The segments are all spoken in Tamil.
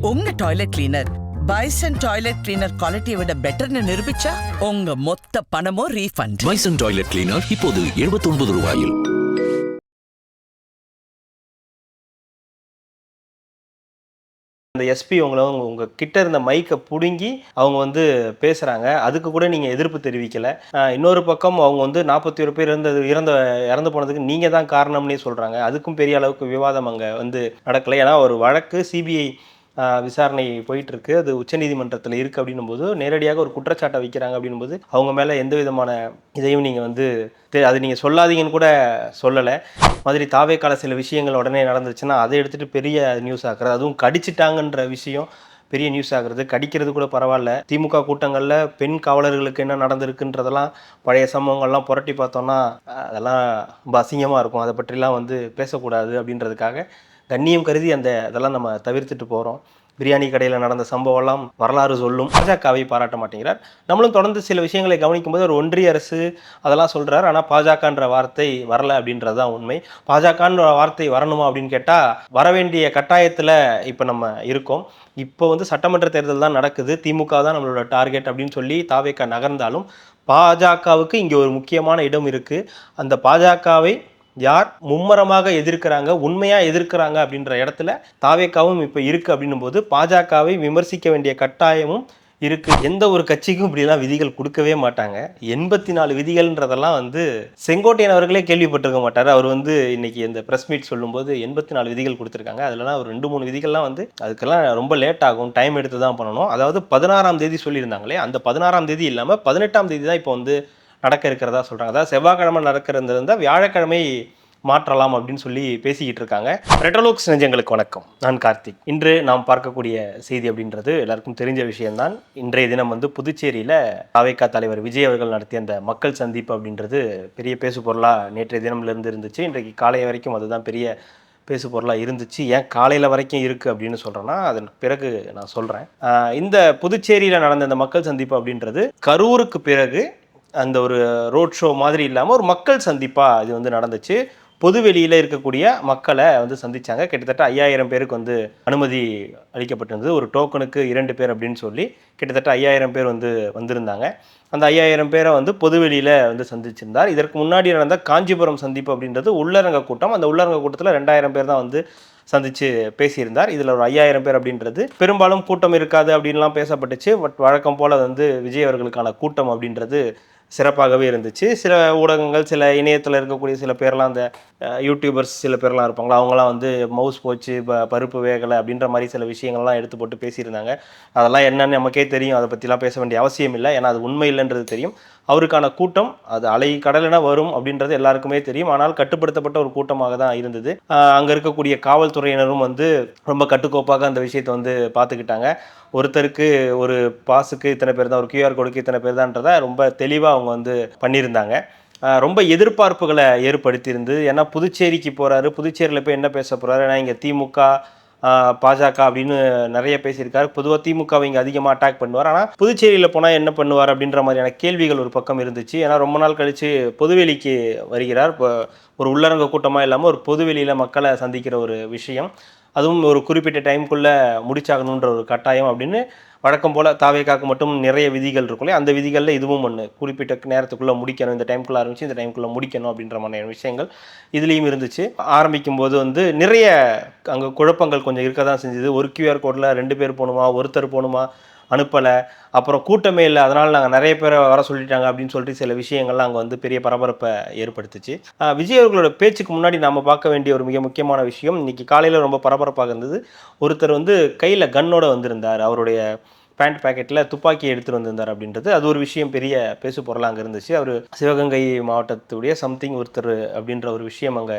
உங்க toilet cleaner bison toilet cleaner குவாலிட்டியை விட பெட்டர்னு நிரூபிச்சா உங்க மொத்த பணமும் ரீஃபண்ட் பைசன் டாய்லெட் கிளீனர் இப்போது 79 ரூபாயில். அந்த எஸ்பி உங்களை உங்க- உங்க கிட்ட இருந்த மைக்கை புடுங்கி அவங்க வந்து பேசுறாங்க. அதுக்கு கூட நீங்க எதிர்ப்பு தெரிவிக்கல. ஆஹ் இன்னொரு பக்கம் அவங்க வந்து நாற்பத்தி ஒரு பேர் இருந்தது இறந்த இறந்து போனதுக்கு நீங்க தான் காரணம்னே சொல்றாங்க. அதுக்கும் பெரிய அளவுக்கு விவாதம் அங்க வந்து நடக்கல. ஏன்னா ஒரு வழக்கு சிபிஐ விசாரணை போயிட்டு இருக்கு அது உச்சநீதிமன்றத்தில் இருக்கு அப்படின்னும் போது நேரடியாக ஒரு குற்றச்சாட்டை வைக்கிறாங்க அப்படின்னும் போது அவங்க மேலே எந்த விதமான இதையும் நீங்கள் வந்து தெ- அது நீங்கள் சொல்லாதீங்கன்னு கூட சொல்லலை. மாதிரி தாவே கால சில விஷயங்கள் உடனே நடந்துச்சுன்னா அதை எடுத்துட்டு பெரிய நியூஸ் ஆக்குறது அதுவும் கடிச்சிட்டாங்கன்ற விஷயம் பெரிய நியூஸ் ஆகுறது கடிக்கிறது கூட பரவாயில்ல. திமுக கூட்டங்களில் பெண் காவலர்களுக்கு என்ன நடந்திருக்குன்றதெல்லாம் பழைய சம்பவங்கள்லாம் புரட்டி பார்த்தோம்னா அதெல்லாம் ரொம்ப அசிங்கமாக இருக்கும். அதை பற்றிலாம் வந்து பேசக்கூடாது அப்படின்றதுக்காக கண்ணியம் கருதி அந்த இதெல்லாம் நம்ம தவிர்த்துட்டு போகிறோம் பிரியாணி கடையில் நடந்த சம்பவம்லாம் வரலாறு சொல்லும். பாஜகவை பாராட்ட மாட்டேங்கிறார். நம்மளும் தொடர்ந்து சில விஷயங்களை கவனிக்கும் போது ஒரு ஒன்றிய அரசு அதெல்லாம் சொல்கிறார் ஆனால் பாஜகன்ற வார்த்தை வரல அப்படின்றது தான் உண்மை. பாஜகன்ற வார்த்தை வரணுமா அப்படின்னு கேட்டால் வர வேண்டிய கட்டாயத்தில் இப்போ நம்ம இருக்கோம். இப்போ வந்து சட்டமன்ற தேர்தல் தான் நடக்குது. திமுக தான் நம்மளோட டார்கெட் அப்படின்னு சொல்லி தாவேக்கா நகர்ந்தாலும் பாஜகவுக்கு இங்கே ஒரு முக்கியமான இடம் இருக்குது அந்த பாஜகவை யார் மும்மரமாக எதிர்க்கிறாங்க உண்மையாக எதிர்க்கிறாங்க அப்படின்ற இடத்துல தாவேக்காவும் இப்போ இருக்குது அப்படின்னும் போது பாஜகவை விமர்சிக்க வேண்டிய கட்டாயமும் இருக்குது எந்த ஒரு கட்சிக்கும் இப்படிலாம் விதிகள் கொடுக்கவே மாட்டாங்க. எண்பத்தி நாலு விதிகள்ன்றதெல்லாம் வந்து செங்கோட்டையன் அவர்களே கேள்விப்பட்டிருக்க மாட்டார். அவர் வந்து இன்னைக்கு இந்த ப்ரெஸ் மீட் சொல்லும்போது எண்பத்தி நாலு விதிகள் கொடுத்துருக்காங்க. அதுலலாம் ஒரு ரெண்டு மூணு விதிகள்லாம் வந்து அதுக்கெல்லாம் ரொம்ப லேட் ஆகும். டைம் எடுத்து தான் பண்ணணும். அதாவது பதினாறாம் தேதி சொல்லியிருந்தாங்களே அந்த பதினாறாம் தேதி இல்லாமல் பதினெட்டாம் தேதி தான் இப்போ வந்து நடக்க இருக்கிறதா சொல்கிறாங்க அதாவது செவ்வாய்க்கிழமை நடக்கிறது இருந்தால் வியாழக்கிழமை மாற்றலாம் அப்படின்னு சொல்லி பேசிக்கிட்டு இருக்காங்க. ரெட்டலோக்ஸ் நெஞ்சங்களுக்கு வணக்கம். நான் கார்த்திக். இன்று நாம் பார்க்கக்கூடிய செய்தி அப்படின்றது எல்லாருக்கும் தெரிஞ்ச விஷயம்தான். இன்றைய தினம் வந்து புதுச்சேரியில் அவைக்கா தலைவர் விஜய் அவர்கள் நடத்திய அந்த மக்கள் சந்திப்பு அப்படின்றது பெரிய பேசு பொருளாக நேற்றைய தினம்லேருந்து இருந்துச்சு. இன்றைக்கு காலை வரைக்கும் அதுதான் பெரிய பேசு பொருளாக இருந்துச்சு. ஏன் காலையில் வரைக்கும் இருக்குது அப்படின்னு சொல்கிறேன்னா அதன் பிறகு நான் சொல்கிறேன் இந்த புதுச்சேரியில் நடந்த இந்த மக்கள் சந்திப்பு அப்படின்றது கரூருக்கு பிறகு அந்த ஒரு ரோட் ஷோ மாதிரி இல்லாமல் ஒரு மக்கள் சந்திப்பாக இது வந்து நடந்துச்சு. பொதுவெளியில் இருக்கக்கூடிய மக்களை வந்து சந்திச்சாங்க. கிட்டத்தட்ட ஐயாயிரம் பேருக்கு வந்து அனுமதி அளிக்கப்பட்டிருந்தது. ஒரு டோக்கனுக்கு இரண்டு பேர் அப்படின்னு சொல்லி கிட்டத்தட்ட ஐயாயிரம் பேர் வந்து வந்திருந்தாங்க. அந்த ஐயாயிரம் பேரை வந்து பொதுவெளியில் வந்து சந்திச்சிருந்தார். இதற்கு முன்னாடி நடந்த காஞ்சிபுரம் சந்திப்பு அப்படின்றது உள்ளரங்க கூட்டம். அந்த உள்ளரங்க கூட்டத்தில் ரெண்டாயிரம் பேர் தான் வந்து சந்தித்து பேசியிருந்தார். இதில் ஒரு ஐயாயிரம் பேர் அப்படின்றது. பெரும்பாலும் கூட்டம் இருக்காது அப்படின்லாம் பேசப்பட்டுச்சு. பட் வழக்கம் போல் வந்து விஜய் அவர்களுக்கான கூட்டம் அப்படின்றது சிறப்பாகவே இருந்துச்சு. சில ஊடகங்கள் சில இணையத்தில் இருக்கக்கூடிய சில பேர்லாம் அந்த யூடியூபர்ஸ் சில பேர்லாம் இருப்பாங்களா? அவங்களாம் வந்து மவுஸ் போச்சு ப பருப்பு வேகலை அப்படின்ற மாதிரி சில விஷயங்கள்லாம் எடுத்து போட்டு பேசியிருந்தாங்க. அதெல்லாம் என்னன்னு நமக்கே தெரியும். அதை பற்றிலாம் பேச வேண்டிய அவசியம் இல்லை ஏன்னா அது உண்மை இல்லைன்றது தெரியும். அவருக்கான கூட்டம் அது அலை கடலென வரும் அப்படின்றது எல்லாருக்குமே தெரியும். ஆனால் கட்டுப்படுத்தப்பட்ட ஒரு கூட்டமாக தான் இருந்தது. அங்கே இருக்கக்கூடிய காவல்துறையினரும் வந்து ரொம்ப கட்டுக்கோப்பாக அந்த விஷயத்தை வந்து பார்த்துக்கிட்டாங்க. ஒருத்தருக்கு ஒரு பாஸுக்கு இத்தனை பேர் தான் ஒரு கியூஆர் கோடுக்கு இத்தனை பேர் தான்றதை ரொம்ப தெளிவாக அவங்க வந்து பண்ணியிருந்தாங்க. ரொம்ப எதிர்பார்ப்புகளை ஏற்படுத்தியிருந்து ஏன்னா புதுச்சேரிக்கு போகிறாரு புதுச்சேரியில் போய் என்ன பேச போகிறாரு ஏன்னா இங்கே திமுக பாஜக அப்படின்னு நிறைய பேசியிருக்காரு. பொதுவாக திமுகவை இங்கே அதிகமாக அட்டாக் பண்ணுவார். ஆனால் புதுச்சேரியில் போனால் என்ன பண்ணுவார் அப்படின்ற மாதிரியான கேள்விகள் ஒரு பக்கம் இருந்துச்சு. ஏன்னா ரொம்ப நாள் கழித்து பொதுவெளிக்கு வருகிறார். இப்போ ஒரு உள்ளரங்க கூட்டமாக இல்லாமல் ஒரு பொதுவெளியில் மக்களை சந்திக்கிற ஒரு விஷயம். அதுவும் ஒரு குறிப்பிட்ட டைம்குள்ளே முடிச்சாகணுன்ற ஒரு கட்டாயம் அப்படின்னு வழக்கம் போல் தாவேக்காக்கு மட்டும் நிறைய விதிகள் இருக்கும்ல அந்த விதிகளில் இதுவும் ஒன்று குறிப்பிட்ட நேரத்துக்குள்ளே முடிக்கணும். இந்த டைமுக்குள்ளே ஆரம்பிச்சு இந்த டைமுக்குள்ளே முடிக்கணும் அப்படின்ற மாதிரியான விஷயங்கள் இதுலேயும் இருந்துச்சு. ஆரம்பிக்கும் போது வந்து நிறைய அங்கே குழப்பங்கள் கொஞ்சம் இருக்க தான் செஞ்சுது. ஒரு கியூஆர் கோடில் ரெண்டு பேர் போகணுமா? ஒருத்தர் போகணுமா? அனுப்பலை. அப்புறம் கூட்டமே இல்லை. அதனால் நாங்கள் நிறைய பேரை வர சொல்லிட்டாங்க அப்படின்னு சொல்லிட்டு சில விஷயங்கள்லாம் அங்கே வந்து பெரிய பரபரப்பை ஏற்படுத்துச்சு. விஜய் அவர்களோட பேச்சுக்கு முன்னாடி நாம் பார்க்க வேண்டிய ஒரு மிக முக்கியமான விஷயம் இன்றைக்கி காலையில் ரொம்ப பரபரப்பாக இருந்தது. ஒருத்தர் வந்து கையில் கன்னோட வந்திருந்தார். அவருடைய பேண்ட் பேக்கெட்டில் துப்பாக்கி எடுத்துகிட்டு வந்திருந்தார் அப்படின்றது. அது ஒரு விஷயம் பெரிய பேசு பொருளாக அங்கே இருந்துச்சு. அவர் சிவகங்கை மாவட்டத்துடைய சம்திங் ஒருத்தர் அப்படின்ற ஒரு விஷயம் அங்கே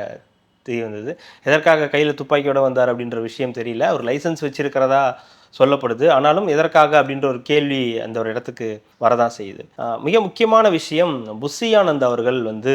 தெரிய வந்தது. எதற்காக கையில் துப்பாக்கியோட வந்தார் அப்படின்ற விஷயம் தெரியல. அவர் லைசன்ஸ் வச்சுருக்கிறதா சொல்லப்படுது. ஆனாலும் எதற்காக அப்படின்ற ஒரு கேள்வி அந்த ஒரு இடத்துக்கு வரதான் செய்யுது. மிக முக்கியமான விஷயம் புஷியானந்த் அவர்கள் வந்து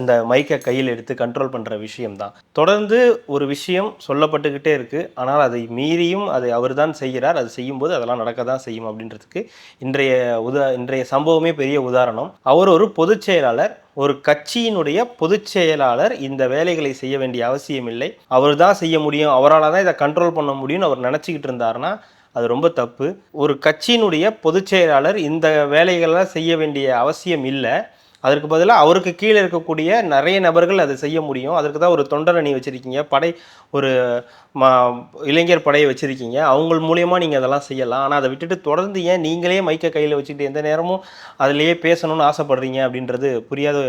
அந்த மைக்கை கையில் எடுத்து கண்ட்ரோல் பண்ணுற விஷயம்தான். தொடர்ந்து ஒரு விஷயம் சொல்லப்பட்டுக்கிட்டே இருக்குது ஆனால் அதை மீறியும் அதை அவர் தான் செய்கிறார். அது செய்யும்போது அதெல்லாம் நடக்க தான் செய்யும் அப்படின்றதுக்கு இன்றைய உதா இன்றைய சம்பவமே பெரிய உதாரணம். அவர் ஒரு பொதுச் செயலாளர். ஒரு கட்சியினுடைய பொதுச் செயலாளர் இந்த வேலைகளை செய்ய வேண்டிய அவசியம் இல்லை. அவர் தான் செய்ய முடியும். அவரால் தான் இதை கண்ட்ரோல் பண்ண முடியும்னு அவர் நினச்சிக்கிட்டு இருந்தாருன்னா அது ரொம்ப தப்பு. ஒரு கட்சியினுடைய பொதுச் செயலாளர் இந்த வேலைகளெல்லாம் செய்ய வேண்டிய அவசியம் இல்லை. அதற்கு பதிலாக அவருக்கு கீழே இருக்கக்கூடிய நிறைய நபர்கள் அதை செய்ய முடியும். அதற்கு தான் ஒரு தொண்டர் அணி வச்சுருக்கீங்க. படை ஒரு மா இளைஞர் படையை வச்சுருக்கீங்க. அவங்க மூலியமாக நீங்கள் அதெல்லாம் செய்யலாம். ஆனால் அதை விட்டுட்டு தொடர்ந்து ஏன் நீங்களே மைக்கை கையில் வச்சுட்டு எந்த நேரமும் அதிலேயே பேசணும்னு ஆசைப்படுறீங்க அப்படின்றது புரியாத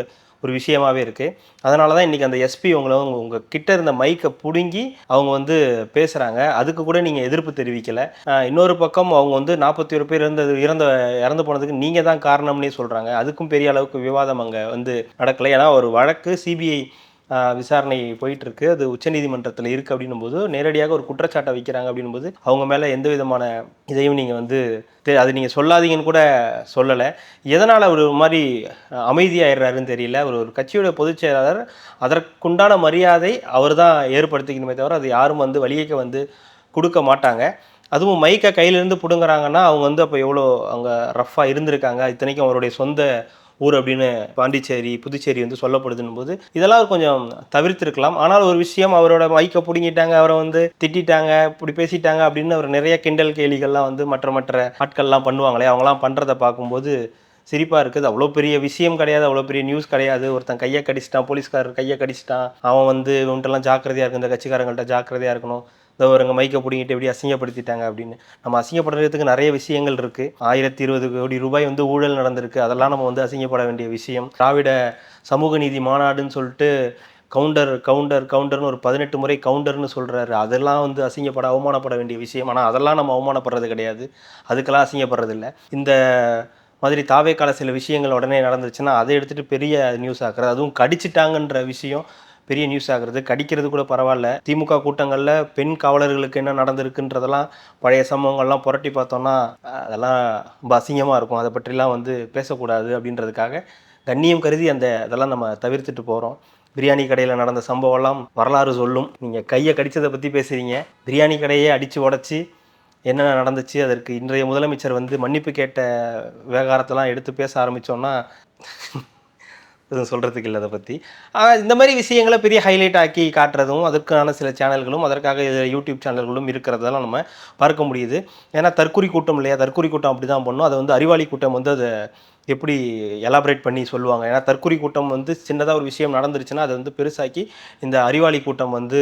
ஒரு விஷயமாவே இருக்குது அதனால தான் இன்றைக்கி அந்த எஸ்பி உங்களை உங்கள் கிட்ட இருந்த மைக்கை பிடுங்கி அவங்க வந்து பேசுகிறாங்க அதுக்கு கூட நீங்கள் எதிர்ப்பு தெரிவிக்கலை. இன்னொரு பக்கம் அவங்க வந்து நாற்பத்தி ஒரு பேர் இருந்தது இறந்த இறந்து போனதுக்கு நீங்கள் தான் காரணம்னே சொல்கிறாங்க அதுக்கும் பெரிய அளவுக்கு விவாதம் அங்கே வந்து நடக்கலை. ஏன்னா ஒரு வழக்கு சிபிஐ விசாரணை போயிட்டு இருக்கு அது உச்சநீதிமன்றத்தில் இருக்குது அப்படின்னும் போது நேரடியாக ஒரு குற்றச்சாட்டை வைக்கிறாங்க அப்படின்னும் போது அவங்க மேலே எந்த விதமான இதையும் நீங்கள் வந்து தெ- அது நீங்கள் சொல்லாதீங்கன்னு கூட சொல்லலை. எதனால் அவர் ஒரு மாதிரி அமைதியாயிடுறாருன்னு தெரியல. அவர் ஒரு கட்சியோட பொதுச் செயலாளர். அதற்குண்டான மரியாதை அவர் தான் ஏற்படுத்திக்கணுமே தவிர அது யாரும் வந்து வழியேக்க வந்து கொடுக்க மாட்டாங்க. அதுவும் மைக்கை கையிலேருந்து பிடுங்குறாங்கன்னா அவங்க வந்து அப்போ எவ்வளோ அங்கே ரஃப்பாக இருந்திருக்காங்க. இத்தனைக்கும் அவருடைய சொந்த ஊர் அப்படின்னு பாண்டிச்சேரி புதுச்சேரி வந்து சொல்லப்படுதுன்னும் போது இதெல்லாம் கொஞ்சம் தவிர்த்திருக்கலாம். ஆனால் ஒரு விஷயம் அவரோட மைக்கை பிடுங்கிட்டாங்க அவரை வந்து திட்டிட்டாங்க இப்படி பேசிட்டாங்க அப்படின்னு அவர் நிறைய கிண்டல் கேலிகள்லாம் வந்து மற்ற மற்ற ஆட்கள்லாம் பண்ணுவாங்களே அவங்களாம் பண்ணுறதை பார்க்கும்போது சிரிப்பாக இருக்குது. அவ்வளோ பெரிய விஷயம் கிடையாது அவ்வளோ பெரிய நியூஸ் கிடையாது. ஒருத்தன் கையை கடிச்சிட்டான் போலீஸ்காரர் கையை கடிச்சிட்டான். அவன் வந்து இவன்ட்டெல்லாம் ஜாக்கிரதையாக இருக்கு இந்த கட்சிக்காரங்கள்ட்ட ஜாக்கிரதையாக இருக்கணும். இதோ ஒருங்க மைக்கை பிடிங்கிட்டு எப்படி அசிங்கப்படுத்திட்டாங்க அப்படின்னு. நம்ம அசிங்கப்படுறதுக்கு நிறைய விஷயங்கள் இருக்குது ஆயிரத்தி இருபது கோடி ரூபாய் வந்து ஊழல் நடந்திருக்கு. அதெல்லாம் நம்ம வந்து அசிங்கப்பட வேண்டிய விஷயம். திராவிட சமூக நீதி மாநாடுன்னு சொல்லிட்டு கவுண்டர் கவுண்டர் கவுண்டர்னு ஒரு பதினெட்டு முறை கவுண்டர்னு சொல்கிறாரு அதெல்லாம் வந்து அசிங்கப்பட அவமானப்பட வேண்டிய விஷயம். ஆனால் அதெல்லாம் நம்ம அவமானப்படுறது கிடையாது. அதுக்கெல்லாம் அசிங்கப்படுறது இல்லை. இந்த மாதிரி தாவேக்கால சில விஷயங்கள் உடனே நடந்துச்சுன்னா அதை எடுத்துகிட்டு பெரிய நியூஸ் ஆக்குறது. அதுவும் கடிச்சிட்டாங்கன்ற விஷயம் பெரிய நியூஸ் ஆகுறது. கடிக்கிறது கூட பரவாயில்ல. திமுக கூட்டங்களில் பெண் காவலர்களுக்கு என்ன நடந்திருக்குன்றதெல்லாம் பழைய சம்பவங்கள்லாம் புரட்டி பார்த்தோம்னா அதெல்லாம் ரொம்ப அசிங்கமாக இருக்கும். அதை பற்றிலாம் வந்து பேசக்கூடாது அப்படின்றதுக்காக கண்ணியம் கருதி அந்த இதெல்லாம் நம்ம தவிர்த்துட்டு போகிறோம் பிரியாணி கடையில் நடந்த சம்பவம்லாம் வரலாறு சொல்லும். நீங்கள் கையை கடித்ததை பற்றி பேசுகிறீங்க பிரியாணி கடையே அடித்து உடச்சி என்ன நடந்துச்சு? அதற்கு இன்றைய முதலமைச்சர் வந்து மன்னிப்பு கேட்ட விவகாரத்தெல்லாம் எடுத்து பேச ஆரம்பித்தோன்னா எதுவும் சொல்கிறதுக்கு இல்லை அதை பற்றி இந்த மாதிரி விஷயங்களை பெரிய ஹைலைட் ஆக்கி காட்டுறதும் அதற்கான சில சேனல்களும் அதற்காக யூடியூப் சேனல்களும் இருக்கிறதெல்லாம் நம்ம பார்க்க முடியுது. ஏன்னா தற்குறி கூட்டம் இல்லையா? தற்குறி கூட்டம் அப்படி தான் பண்ணும் அதை வந்து அறிவாளி கூட்டம் வந்து அதை எப்படி எலாபரேட் பண்ணி சொல்லுவாங்க? ஏன்னா தற்குறி கூட்டம் வந்து சின்னதாக ஒரு விஷயம் நடந்துருச்சுன்னா அதை வந்து பெருசாக்கி இந்த அறிவாளி கூட்டம் வந்து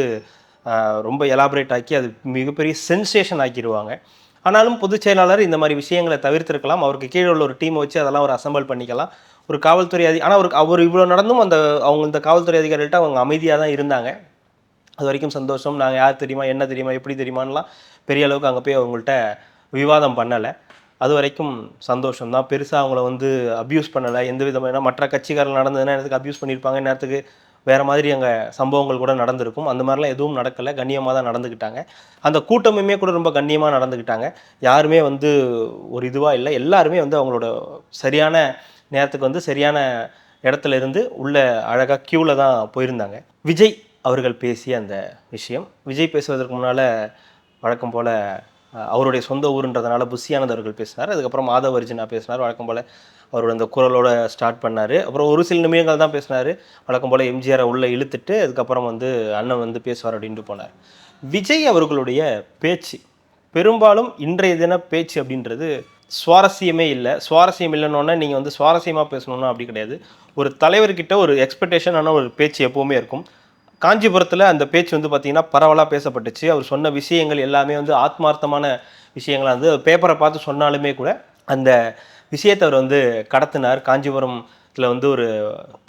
ரொம்ப எலாபரேட் ஆக்கி அது மிகப்பெரிய சென்சேஷன் ஆக்கிடுவாங்க. ஆனாலும் பொதுச் செயலாளர் இந்த மாதிரி விஷயங்களை தவிர்த்திருக்கலாம். அவருக்கு கீழே உள்ள ஒரு டீமை வச்சு அதெல்லாம் ஒரு அசம்பிள் பண்ணிக்கலாம். ஒரு காவல்துறை அதி ஆனால் ஒரு அவர் இவ்வளோ நடந்தும் அந்த அவங்க இந்த காவல்துறை அதிகாரிகிட்ட அவங்க அமைதியாக தான் இருந்தாங்க. அது வரைக்கும் சந்தோஷம். நாங்கள் யார் தெரியுமா என்ன தெரியுமா எப்படி தெரியுமான்லாம் பெரிய அளவுக்கு அங்கே போய் அவங்கள்ட்ட விவாதம் பண்ணலை. அது வரைக்கும் சந்தோஷம் தான். பெருசாக அவங்கள வந்து அப்யூஸ் பண்ணலை. எந்த விதமான மற்ற கட்சிக்காரர்கள் நடந்ததுன்னா எனக்கு அப்யூஸ் பண்ணியிருப்பாங்க நேரத்துக்கு வேறு மாதிரி அங்கே சம்பவங்கள் கூட நடந்திருக்கும். அந்த மாதிரிலாம் எதுவும் நடக்கலை. கண்ணியமாக தான் நடந்துக்கிட்டாங்க அந்த கூட்டமுமே கூட ரொம்ப கண்ணியமாக நடந்துக்கிட்டாங்க யாருமே வந்து ஒரு இதுவாக இல்லை. எல்லாருமே வந்து அவங்களோட சரியான நேரத்துக்கு வந்து சரியான இடத்துல இருந்து உள்ள அழகாக க்யூவில் தான் போயிருந்தாங்க. விஜய் அவர்கள் பேசிய அந்த விஷயம். விஜய் பேசுவதற்கு முன்னால் வழக்கம் போல் அவருடைய சொந்த ஊருன்றதுனால புஷியானந்த் அவர்கள் பேசினார். அதுக்கப்புறம் மாதவ அர்ஜுனா பேசினார். வழக்கம் போல் அவரோட அந்த குரலோட ஸ்டார்ட் பண்ணார். அப்புறம் ஒரு சில நிமிடங்கள் தான் பேசினார். வழக்கம் போல் எம்ஜிஆரை உள்ளே இழுத்துட்டு அதுக்கப்புறம் வந்து அண்ணன் வந்து பேசுவார் அப்படின்ட்டு போனார். விஜய் அவர்களுடைய பேச்சு பெரும்பாலும் இன்றைய தின பேச்சு அப்படின்றது சுவாரஸ்யமே இல்லை. சுவாரஸ்யம் இல்லைன்னொன்னே நீங்கள் வந்து சுவாரஸ்யமாக பேசணுன்னா அப்படி கிடையாது. ஒரு தலைவர்கிட்ட ஒரு எக்ஸ்பெக்டேஷனான ஒரு பேச்சு எப்போவுமே இருக்கும். காஞ்சிபுரத்தில் அந்த பேச்சு வந்து பார்த்திங்கன்னா பரவலாக பேசப்பட்டுச்சு. அவர் சொன்ன விஷயங்கள் எல்லாமே வந்து ஆத்மார்த்தமான விஷயங்களா வந்து பேப்பரை பார்த்து சொன்னாலுமே கூட அந்த விஷயத்தை அவர் வந்து கடத்தினார். காஞ்சிபுரம் காஞ்சிபுரத்தில் வந்து ஒரு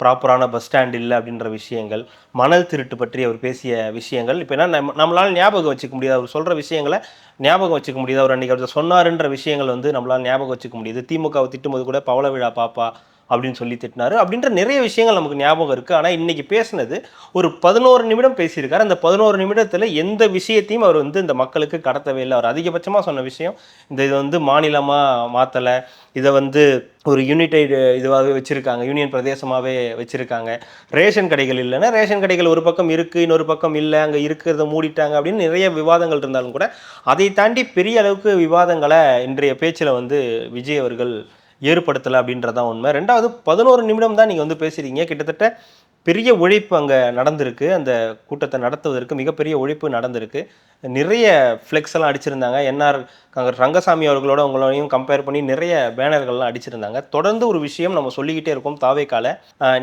ப்ராப்பரான பஸ் ஸ்டாண்ட் இல்லை அப்படின்ற விஷயங்கள் மணல் திருட்டு பற்றி அவர் பேசிய விஷயங்கள் இப்போ என்ன நம்ம நம்மளால் ஞாபகம் வச்சுக்க முடியாது. அவர் சொல்கிற விஷயங்களை ஞாபகம் வச்சுக்க முடியாது. அவர் அன்றைக்கி அவர் சொன்னாருன்ற விஷயங்கள் வந்து நம்மளால் ஞாபகம் வச்சுக்க முடியுது. திமுகவை திட்டும்போது கூட பவள விழா பாப்பா அப்படின்னு சொல்லி திட்டினாரு. அப்படின்ற நிறைய விஷயங்கள் நமக்கு ஞாபகம் இருக்குது ஆனால் இன்றைக்கி பேசினது ஒரு பதினோரு நிமிடம் பேசியிருக்காரு. அந்த பதினோரு நிமிடத்தில் எந்த விஷயத்தையும் அவர் வந்து இந்த மக்களுக்கு கடத்தவே இல்லை. அவர் அதிகபட்சமாக சொன்ன விஷயம் இந்த இதை வந்து மாநிலமாக மாற்றலை இதை வந்து ஒரு யூனிடைடு இதுவாகவே வச்சுருக்காங்க. யூனியன் பிரதேசமாகவே வச்சுருக்காங்க. ரேஷன் கடைகள் இல்லைன்னா ரேஷன் கடைகள் ஒரு பக்கம் இருக்குது இன்னொரு பக்கம் இல்லை. அங்கே இருக்கிறத மூடிட்டாங்க அப்படின்னு நிறைய விவாதங்கள் இருந்தாலும் கூட அதை தாண்டி பெரிய அளவுக்கு விவாதங்களை இன்றைய பேச்சில் வந்து விஜய் அவர்கள் ஏற்படுத்தலை அப்படின்றதான் உண்மை. ரெண்டாவது பதினோரு நிமிடம் தான் நீங்கள் வந்து பேசுகிறீங்க கிட்டத்தட்ட பெரிய உழைப்பு அங்கே நடந்திருக்கு. அந்த கூட்டத்தை நடத்துவதற்கு மிகப்பெரிய உழைப்பு நடந்திருக்கு. நிறைய ஃப்ளெக்ஸ் எல்லாம் அடிச்சிருந்தாங்க. என்ஆர் காங்கிரஸ் ரங்கசாமி அவர்களோட உங்களையும் கம்பேர் பண்ணி நிறைய பேனர்கள்லாம் அடிச்சிருந்தாங்க. தொடர்ந்து ஒரு விஷயம் நம்ம சொல்லிக்கிட்டே இருக்கோம் தாவேக்கால.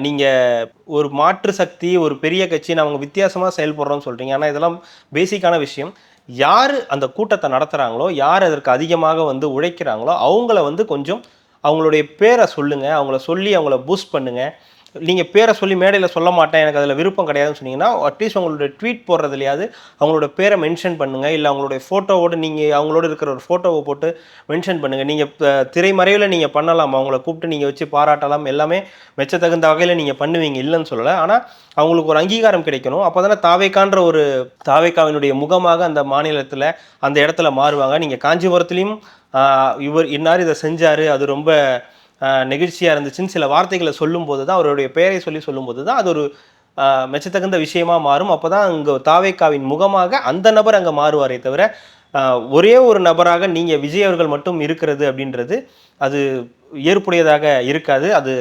நீங்கள் ஒரு மாற்று சக்தி ஒரு பெரிய கட்சி அவங்க வித்தியாசமாக செயல்படுறோம்னு சொல்கிறீங்க ஆனால் இதெல்லாம் பேசிக்கான விஷயம். யார் அந்த கூட்டத்தை நடத்துகிறாங்களோ யார் அதற்கு அதிகமாக வந்து உழைக்கிறாங்களோ அவங்கள வந்து கொஞ்சம் அவங்களுடைய பேரை சொல்லுங்கள் அவங்கள சொல்லி அவங்கள பூஸ்ட் பண்ணுங்கள் நீங்கள் பேரை சொல்லி மேடையில் சொல்ல மாட்டேன் எனக்கு அதில் விருப்பம் கிடையாதுன்னு சொன்னீங்கன்னா அட்லீஸ்ட் உங்களுடைய ட்வீட் போடுறதுலையாவது அவங்களோட பேரை மென்ஷன் பண்ணுங்கள் இல்லை அவங்களுடைய ஃபோட்டோவோடு நீங்கள் அவங்களோட இருக்கிற ஒரு ஃபோட்டோவை போட்டு மென்ஷன் பண்ணுங்கள் நீங்கள் திரைமறைவில் நீங்கள் பண்ணலாம் அவங்கள கூப்பிட்டு நீங்கள் வச்சு பாராட்டலாம் எல்லாமே மெச்சத்தகுந்த வகையில் நீங்கள் பண்ணுவீங்க இல்லைன்னு சொல்லலை. ஆனால் அவங்களுக்கு ஒரு அங்கீகாரம் கிடைக்கணும். அப்போ தானே தாவேக்கான்ற ஒரு தாவேக்காவினுடைய முகமாக அந்த மாநிலத்தில் அந்த இடத்துல மாறுவாங்க. நீங்கள் காஞ்சிபுரத்துலேயும் இவர் இன்னார் இதை செஞ்சார் அது ரொம்ப நெகிழ்ச்சியாக இருந்துச்சுன்னு சில வார்த்தைகளை சொல்லும்போது தான் அவருடைய பெயரை சொல்லி சொல்லும்போது தான் அது ஒரு மெச்சத்தகுந்த விஷயமா மாறும். அப்போ தான் அங்கே தாவேக்காவின் முகமாக அந்த நபர் அங்கே மாறுவாரே தவிர ஒரே ஒரு நபராக நீங்கள் விஜய் அவர்கள் மட்டும் இருக்கிறது அப்படின்றது அது ஏற்புடையதாக இருக்காது. அது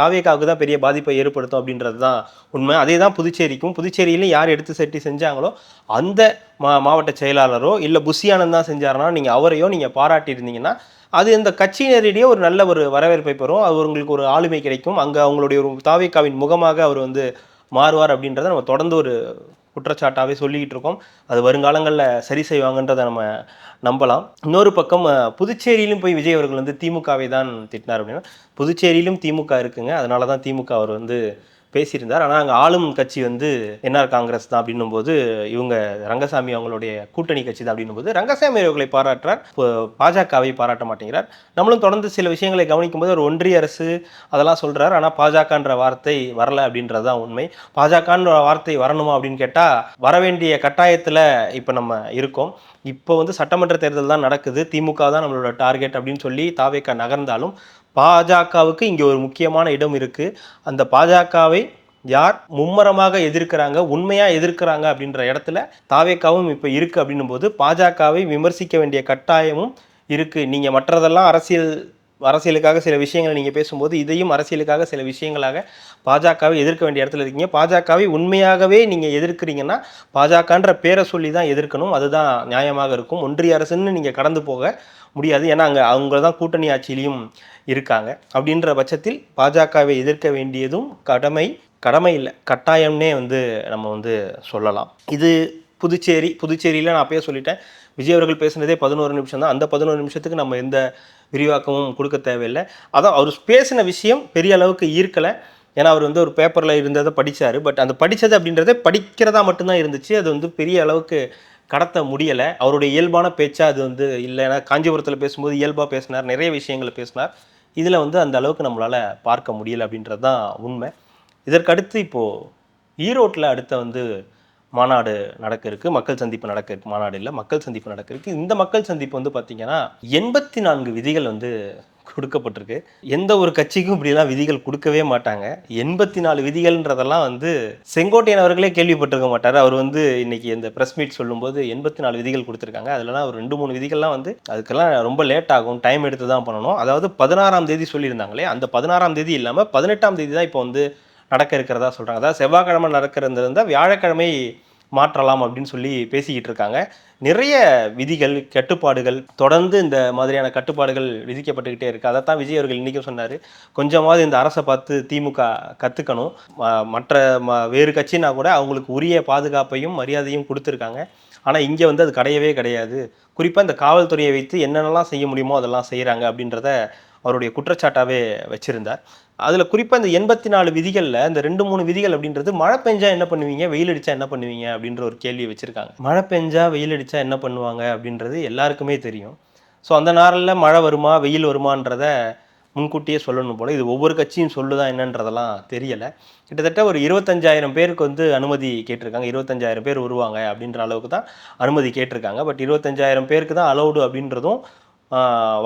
தாவேக்காவுக்கு தான் பெரிய பாதிப்பை ஏற்படுத்தும் அப்படின்றது தான் உண்மை. அதே தான் புதுச்சேரிக்கும். புதுச்சேரியிலையும் யார் எடுத்து செட்டி செஞ்சாங்களோ அந்த மா மாவட்ட செயலாளரோ இல்லை புஷியானந்த் தான் செஞ்சாருன்னா நீங்கள் அவரையோ நீங்கள் பாராட்டியிருந்தீங்கன்னா அது இந்த கட்சியினரிடையே ஒரு நல்ல ஒரு வரவேற்பை பெறும். அது உங்களுக்கு ஒரு ஆளுமை கிடைக்கும். அங்கே அவங்களுடைய ஒரு தாவேக்காவின் முகமாக அவர் வந்து மாறுவார் அப்படின்றத நம்ம தொடர்ந்து ஒரு குற்றச்சாட்டாகவே சொல்லிக்கிட்டு இருக்கோம். அது வருங்காலங்களில் சரி செய்வாங்கன்றதை நம்ம நம்பலாம். இன்னொரு பக்கம் புதுச்சேரியிலும் போய் விஜய் அவர்கள் வந்து திமுகவை தான் திட்டினார் அப்படின்னா புதுச்சேரியிலும் திமுக இருக்குங்க. அதனால தான் திமுக அவர் வந்து பேசியிருந்தார். ஆனால் அங்கே ஆளும் கட்சி வந்து என்ஆர் காங்கிரஸ் தான் அப்படின்னும் போது இவங்க ரங்கசாமி அவங்களுடைய கூட்டணி கட்சி தான் அப்படின்னும் போது ரங்கசாமி அவர்களை பாராட்டுறார். இப்போ பாஜகவை பாராட்ட மாட்டேங்கிறார். நம்மளும் தொடர்ந்து சில விஷயங்களை கவனிக்கும் போது ஒரு ஒன்றிய அரசு அதெல்லாம் சொல்கிறார் ஆனால் பாஜகன்ற வார்த்தை வரல அப்படின்றது தான் உண்மை. பாஜகன்ற வார்த்தை வரணுமா அப்படின்னு கேட்டால் வர வேண்டிய கட்டாயத்தில் இப்போ நம்ம இருக்கோம். இப்போ வந்து சட்டமன்ற தேர்தல் தான் நடக்குது. திமுக தான் நம்மளோட டார்கெட் அப்படின்னு சொல்லி தாவேக்கா நகர்ந்தாலும் பாஜகவுக்கு இங்கே ஒரு முக்கியமான இடம் இருக்குது அந்த பாஜகவை யார் மும்மரமாக எதிர்க்கிறாங்க உண்மையாக எதிர்க்கிறாங்க அப்படின்ற இடத்துல தாவேக்காவும் இப்போ இருக்குது அப்படின்னும் போது பாஜகவை விமர்சிக்க வேண்டிய கட்டாயமும் இருக்குது நீங்கள் மற்றதெல்லாம் அரசியல் அரசியலுக்காக சில விஷயங்களை நீங்கள் பேசும்போது இதையும் அரசியலுக்காக சில விஷயங்களாக பாஜகவை எதிர்க்க வேண்டிய இடத்துல இருக்கீங்க. பாஜகவை உண்மையாகவே நீங்கள் எதிர்க்கிறீங்கன்னா பாஜகன்ற பேரை சொல்லி தான் எதிர்க்கணும். அதுதான் நியாயமாக இருக்கும். ஒன்றிய அரசுன்னு நீங்கள் கடந்து போக முடியாது. ஏன்னா அங்கே அவங்க தான் கூட்டணி ஆட்சியிலையும் இருக்காங்க. அப்படின்ற பட்சத்தில் பாஜகவை எதிர்க்க வேண்டியதும் கடமை கடமை இல்லை. கட்டாயம்னே வந்து நம்ம வந்து சொல்லலாம். இது புதுச்சேரி புதுச்சேரியில் நான் அப்பயே சொல்லிட்டேன். விஜய் அவர்கள் பேசுனதே பதினோரு நிமிஷம் தான். அந்த பதினோரு நிமிஷத்துக்கு நம்ம எந்த விரிவாக்கமும் கொடுக்க தேவையில்லை. அதான் அவர் பேசின விஷயம் பெரிய அளவுக்கு ஈர்க்கலை. ஏன்னா அவர் வந்து ஒரு பேப்பரில் இருந்ததை படித்தார் பட் அந்த படித்தது அப்படின்றதே படிக்கிறதா மட்டும்தான் இருந்துச்சு. அது வந்து பெரிய அளவுக்கு கடத்த முடியலை. அவருடைய இயல்பான பேச்சா அது வந்து இல்லை. ஏன்னா காஞ்சிபுரத்தில் பேசும்போது இயல்பாக பேசினார். நிறைய விஷயங்களை பேசினார். இதில் வந்து அந்த அளவுக்கு நம்மளால் பார்க்க முடியல அப்படின்றது தான் உண்மை. இதற்கு அடுத்து இப்போது ஈரோட்டில் அடுத்த வந்து மாநாடு நடக்க இருக்கு மக்கள் சந்திப்பு நடக்க இருக்கு மாநாடு இல்லை மக்கள் சந்திப்பு நடக்க இருக்கு இந்த மக்கள் சந்திப்பு வந்து பார்த்தீங்கன்னா எண்பத்தி நான்கு விதிகள் வந்து கொடுக்கப்பட்டிருக்கு. எந்த ஒரு கட்சிக்கும் இப்படிலாம் விதிகள் கொடுக்கவே மாட்டாங்க. எண்பத்தி நாலு விதிகள்ன்றதெல்லாம் வந்து செங்கோட்டையன் அவர்களே கேள்விப்பட்டிருக்க மாட்டார். அவர் வந்து இன்னைக்கு இந்த ப்ரெஸ் மீட் சொல்லும்போது எண்பத்தி நாலு விதிகள் கொடுத்துருக்காங்க. அதுலலாம் ஒரு ரெண்டு மூணு விதிகள்லாம் வந்து அதுக்கெல்லாம் ரொம்ப லேட் ஆகும். டைம் எடுத்து தான் பண்ணணும். அதாவது பதினாறாம் தேதி சொல்லியிருந்தாங்களே அந்த பதினாறாம் தேதி இல்லாமல் பதினெட்டாம் தேதி தான் இப்போ வந்து நடக்க இருக்கிறதா சொல்கிறாங்க அதாவது செவ்வாய்க்கிழமை நடக்கிறது இருந்தால் வியாழக்கிழமை மாற்றலாம் அப்படின்னு சொல்லி பேசிக்கிட்டு இருக்காங்க. நிறைய விதிகள் கட்டுப்பாடுகள் தொடர்ந்து இந்த மாதிரியான கட்டுப்பாடுகள் விதிக்கப்பட்டுக்கிட்டே இருக்குது அதை தான் விஜய் அவர்கள் இன்றைக்கும் சொன்னார். கொஞ்சமாவது இந்த அரசை பார்த்து திமுக கற்றுக்கணும் மற்ற ம- வேறு கட்சினா கூட அவங்களுக்கு உரிய பாதுகாப்பையும் மரியாதையும் கொடுத்துருக்காங்க. ஆனால் இங்கே வந்து அது கிடையவே கிடையாது. குறிப்பாக இந்த காவல்துறையை வைத்து என்னென்னலாம் செய்ய முடியுமோ அதெல்லாம் செய்கிறாங்க அப்படின்றத அவருடைய குற்றச்சாட்டாகவே வச்சுருந்தார். அதில் குறிப்பாக இந்த எண்பத்தி நாலு விதிகளில் இந்த ரெண்டு மூணு விதிகள் அப்படின்றது மழை பெஞ்சா என்ன பண்ணுவீங்க? வெயில் அடித்தா என்ன பண்ணுவீங்க? அப்படின்ற ஒரு கேள்வி வச்சுருக்காங்க. மழை பெஞ்சா வெயில் அடித்தா என்ன பண்ணுவாங்க? அப்படின்றது எல்லாருக்குமே தெரியும். ஸோ அந்த நாளில் மழை வருமா? வெயில் வருமான்றத முன்கூட்டியே சொல்லணும் போல. இது ஒவ்வொரு கட்சியும் சொல்லுதா என்னன்றதெல்லாம் தெரியலை. கிட்டத்தட்ட ஒரு இருபத்தஞ்சாயிரம் பேருக்கு வந்து அனுமதி கேட்டிருக்காங்க. இருபத்தஞ்சாயிரம் பேர் வருவாங்க அப்படின்ற அளவுக்கு தான் அனுமதி கேட்டிருக்காங்க. பட் இருபத்தஞ்சாயிரம் பேருக்கு தான் அலௌடு அப்படின்றதும்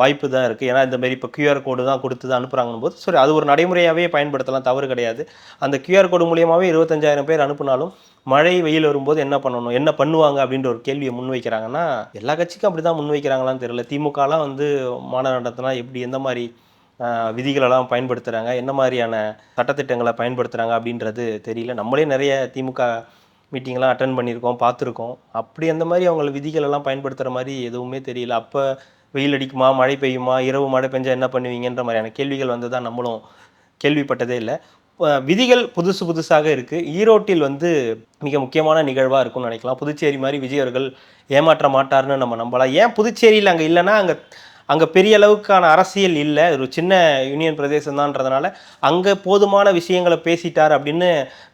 வாய்ப்பு தான் இருக்குது ஏன்னா இந்தமாரி இப்போ கியூஆர் கோடு தான் கொடுத்து தான் அனுப்புகிறாங்கன்னு போது சரி அது ஒரு நடைமுறையாகவே பயன்படுத்தலாம் தவறு கிடையாது. அந்த கியூஆர் கோடு மூலியமாகவே இருபத்தஞ்சாயிரம் பேர் அனுப்புனாலும் மழை வெயில் வரும்போது என்ன பண்ணணும் என்ன பண்ணுவாங்க அப்படின்ற ஒரு கேள்வியை முன்வைக்கிறாங்கன்னா எல்லா கட்சிக்கும் அப்படி தான் முன்வைக்கிறாங்களான்னு தெரியல. திமுகலாம் வந்து மாநாடு நடத்தினா எப்படி எந்த மாதிரி விதிகளெல்லாம் பயன்படுத்துகிறாங்க என்ன மாதிரியான சட்டத்திட்டங்களை பயன்படுத்துகிறாங்க அப்படின்றது தெரியல. நம்மளே நிறைய திமுக மீட்டிங்லாம் அட்டன் பண்ணியிருக்கோம் பார்த்துருக்கோம். அப்படி அந்த மாதிரி அவங்கள விதிகளெல்லாம் பயன்படுத்துகிற மாதிரி எதுவுமே தெரியல. அப்போ வெயில் அடிக்குமா மழை பெய்யுமா இரவு மழை பெஞ்சால் என்ன பண்ணுவீங்கன்ற மாதிரியான கேள்விகள் வந்து தான் நம்மளும் கேள்விப்பட்டதே இல்லை. விதிகள் புதுசு புதுசாக இருக்குது ஈரோட்டில் வந்து மிக முக்கியமான நிகழ்வாக இருக்கும்னு நினைக்கலாம். புதுச்சேரி மாதிரி விஜய் அவர்கள் ஏமாற்ற மாட்டார்னு நம்ம நம்பலாம். ஏன் புதுச்சேரியில் அங்கே இல்லைன்னா அங்கே அங்கே பெரிய அளவுக்கான அரசியல் இல்லை. ஒரு சின்ன யூனியன் பிரதேசம் தான்றதுனால அங்கே போதுமான விஷயங்களை பேசிட்டார் அப்படின்னு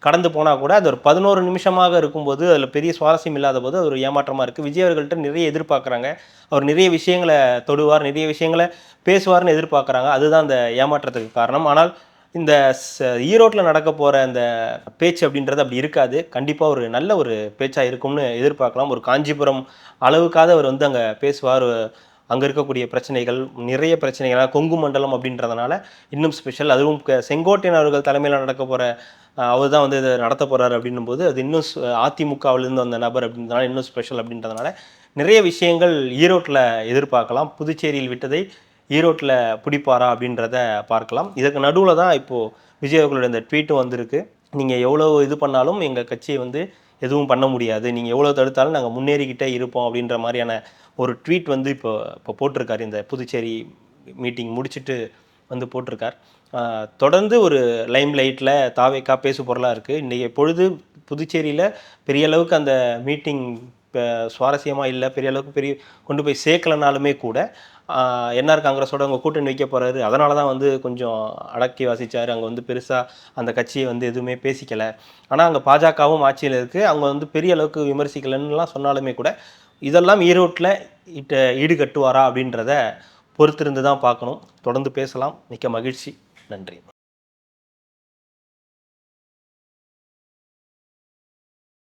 கடந்து போனால் கூட அது ஒரு பதினோரு நிமிஷமாக இருக்கும்போது அதில் பெரிய சுவாரஸ்யம் இல்லாத போது அது ஒரு ஏமாற்றமாக இருக்குது விஜய் அவர்கள்ட்ட நிறைய எதிர்பார்க்குறாங்க. அவர் நிறைய விஷயங்களை தொடுவார் நிறைய விஷயங்களை பேசுவார்னு எதிர்பார்க்குறாங்க. அதுதான் அந்த ஏமாற்றத்துக்கு காரணம். ஆனால் இந்த ஈரோட்டில் நடக்க போகிற அந்த பேச்சு அப்படின்றது அப்படி இருக்காது. கண்டிப்பாக ஒரு நல்ல ஒரு பேச்சாக இருக்கும்னு எதிர்பார்க்கலாம். ஒரு காஞ்சிபுரம் அளவுக்காக அவர் வந்து அங்கே பேசுவார். அங்கே இருக்கக்கூடிய பிரச்சனைகள் நிறைய பிரச்சனைகள் கொங்கு மண்டலம் அப்படின்றதுனால இன்னும் ஸ்பெஷல் அதுவும் க- செங்கோட்டையன் அவர்கள் தலைமையில் நடக்க போகிற அவர் தான் வந்து இதை நடத்த போகிறார் அப்படின்னும் போது அது இன்னும் அதிமுகவிலிருந்து வந்த நபர் அப்படின்றதுனால இன்னும் ஸ்பெஷல் அப்படின்றதுனால நிறைய விஷயங்கள் ஈரோட்டில் எதிர்பார்க்கலாம். புதுச்சேரியில் விட்டதை ஈரோட்டில் பிடிப்பாரா அப்படின்றத பார்க்கலாம். இதற்கு நடுவில் தான் இப்போது விஜய் அவர்களுடைய இந்த ட்வீட்டும் வந்திருக்கு. நீங்கள் எவ்வளோ இது பண்ணாலும் எங்கள் கட்சியை வந்து எதுவும் பண்ண முடியாது. நீங்கள் எவ்வளோ தடுத்தாலும் நாங்கள் முன்னேறிக்கிட்டே இருப்போம் அப்படின்ற மாதிரியான ஒரு ட்வீட் வந்து இப்போ இப்போ போட்டிருக்காரு. இந்த புதுச்சேரி மீட்டிங் முடிச்சுட்டு வந்து போட்டிருக்கார். தொடர்ந்து ஒரு லைம் லைட்டில் தாவேக்கா பேசு பொருளாக இருக்குது இன்றைக்கி பொழுது புதுச்சேரியில் பெரிய அளவுக்கு அந்த மீட்டிங் சுவாரஸ்யமாக இல்லை பெரிய அளவுக்கு பெரிய கொண்டு போய் சேர்க்கலனாலுமே கூட என்ஆர் காங்கிரஸோட அவங்க கூட்டணி வைக்க போகிறாரு அதனால தான் வந்து கொஞ்சம் அடக்கி வாசிச்சார். அங்கே வந்து பெருசாக அந்த கட்சியை வந்து எதுவுமே பேசிக்கலை. ஆனால் அங்கே பாஜகவும் ஆட்சியில் இருக்குது அவங்க வந்து பெரிய அளவுக்கு விமர்சிக்கலைன்னுலாம் சொன்னாலுமே கூட இதெல்லாம் ஈரோட்டில் இட்ட ஈடுகட்டுவாரா அப்படின்றத பொறுத்திருந்து தான் பார்க்கணும். தொடர்ந்து பேசலாம். மிக்க மகிழ்ச்சி. நன்றி.